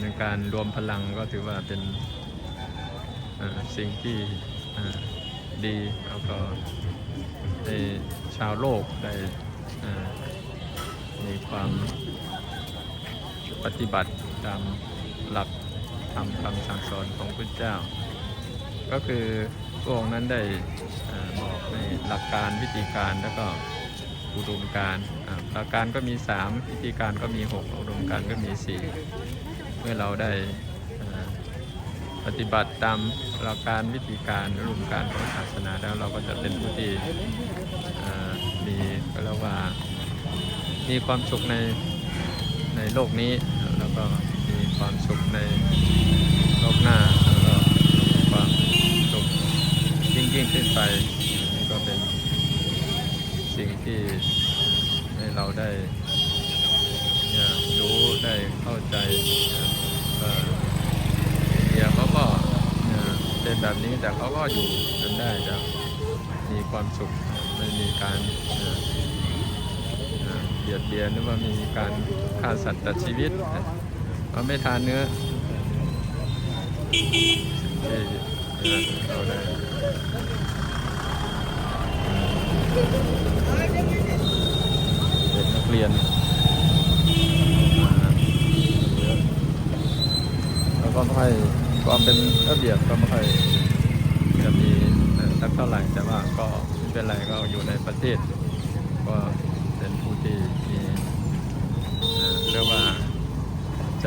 ในการรวมพลังก็ถือว่าเป็นสิ่งที่ดีแล้วก็ให้ชาวโลกได้มีความปฏิบัติตามหลักธรรมคำสั่งสอนของพระเจ้า ก็คือพระองค์นั้นได้อบอกในหลักการวิธีการแล้วก็ อุดมการณ์อ่าหลักการก็มี3วิธีการก็มี 6 อุดมการก็มี 4 เมื่อเราได้ปฏิบัติตามหลักการวิธีการอุดมการของศาสนาแล้วเราก็จะเป็นผู้ที่มีก็เรียกว่ามีความสุขในในโลกนี้แล้วก็มีความสุขในโลกหน้าแล้วก็มีความสุขยิ่งยิ่งขึ้นไป สิ่งที่ให้เราได้รู้ได้เข้าใจเนี่ยเดียเขาก็เป็นแบบนี้แต่เขาก็อยู่กันได้จะมีความสุขไม่มีการเบียดเบียนหรือว่ามีการฆ่าสัตว์ตัดชีวิตเราไม่ทานเนื้อที่เราได้ เรียน แล้วก็ไม่ค่อยความเป็นระเบียบก็ไม่ค่อยจะมีสักเท่าไหร่แต่ว่าก็ไม่เป็นไรก็อยู่ในประเทศ ก็เป็นผู้ที่มีเรียกว่าใจ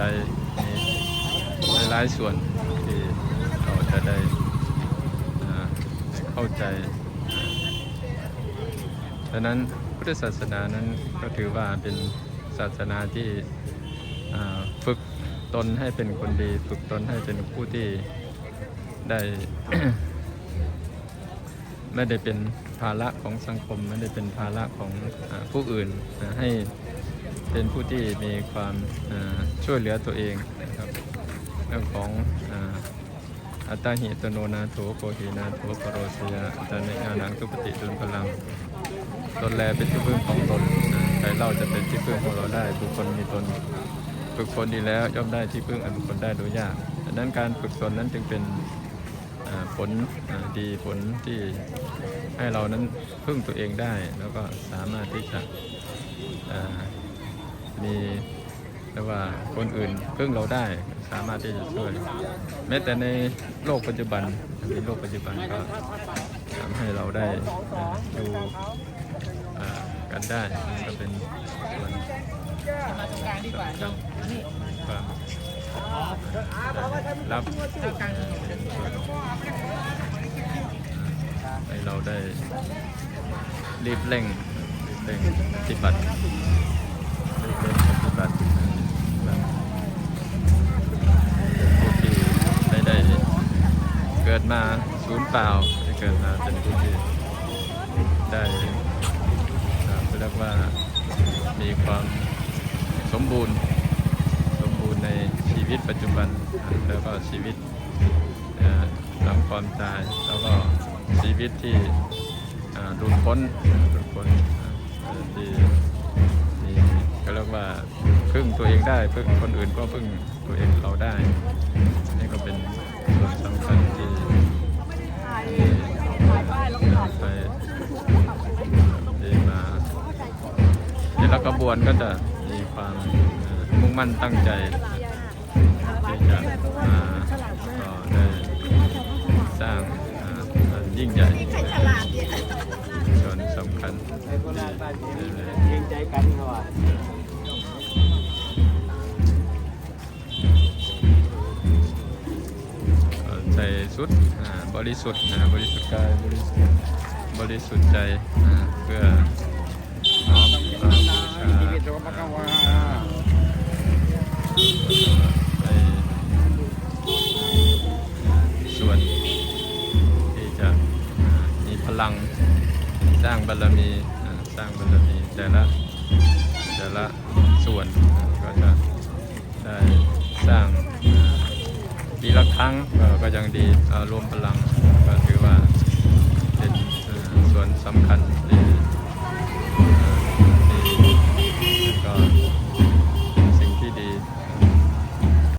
มีหลายส่วนที่เราจะได้เข้าใจดังนั้น พุทธศาสนานั้นก็ถือว่าเป็นศาสนาที่ฝึกตนให้เป็นคนดี ฝึกตนให้เป็นผู้ที่ได้ ไม่ได้เป็นภาระของสังคม ไม่ได้เป็นภาระของอผู้อื่นให้เป็นผู้ที่มีความช่วยเหลือตัวเองนะครับเรื่องของ อาตตาหิตโนนาโถโกหินาโถปโรสยาอัตตานิอานังทุปฏิดุลพลังตนแลเป็นที่พึ่งของตนใครเล่าจะเป็นที่พึ่งของเราได้ทุกคนมีตนฝึกฝนดีแล้วย่อมได้ที่พึ่งอันบุคคลได้โดยยากดังนั้นการฝึกตนนั้นจึงเป็นผลดีผลที่ให้เรานั้นพึ่งตัวเองได้แล้วก็สามารถที่จะมี เรียกว่าคนอื่นพึ่งเราได้สามารถที่จะช่วย แม้แต่ในโลกปัจจุบันในโลกปัจจุบันก็ทำให้เราได้อ่าดูอ่ากันได้ก็เป็นส่วนสำคัญความรับเป็นส่วนให้เราได้รีบเร่งรีบเร่งปฏิบัติรีบเร่งปฏิบัติ กิดมาศูนย์เปล่าที่เกิดมาเป็นผู้ที่ได้เขาเรียกว่ามีความสมบูรณ์ สมบูรณ์ในชีวิตปัจจุบัน แล้วก็ชีวิตหลังความตาย แล้วก็ชีวิตที่อ่าหลุดพ้นหลุดพ้นที่มีก็เรียกว่าพึ่งตัวเองได้พึ่งคนอื่นก็พึ่งตัวเองเรา ละกระบวนก็จะมีความมุ่งมั่นตั้งใจที่จะมาก็ได้สร้างยิ่งใหญ่ส่วนสำคัญใจกันว่าใส่ชุดบริสุทธิ์นะบริสุทธิ์กายบริสุทธิ์บริสุทธิ์ใจ ลังสร้างบารมีสร้างบารมีแต่ละแต่ละส่วนก็จะได้สร้างปีละครั้งก็ยังดีรวมพลังก็ถือว่าเป็นส่วนสำคัญ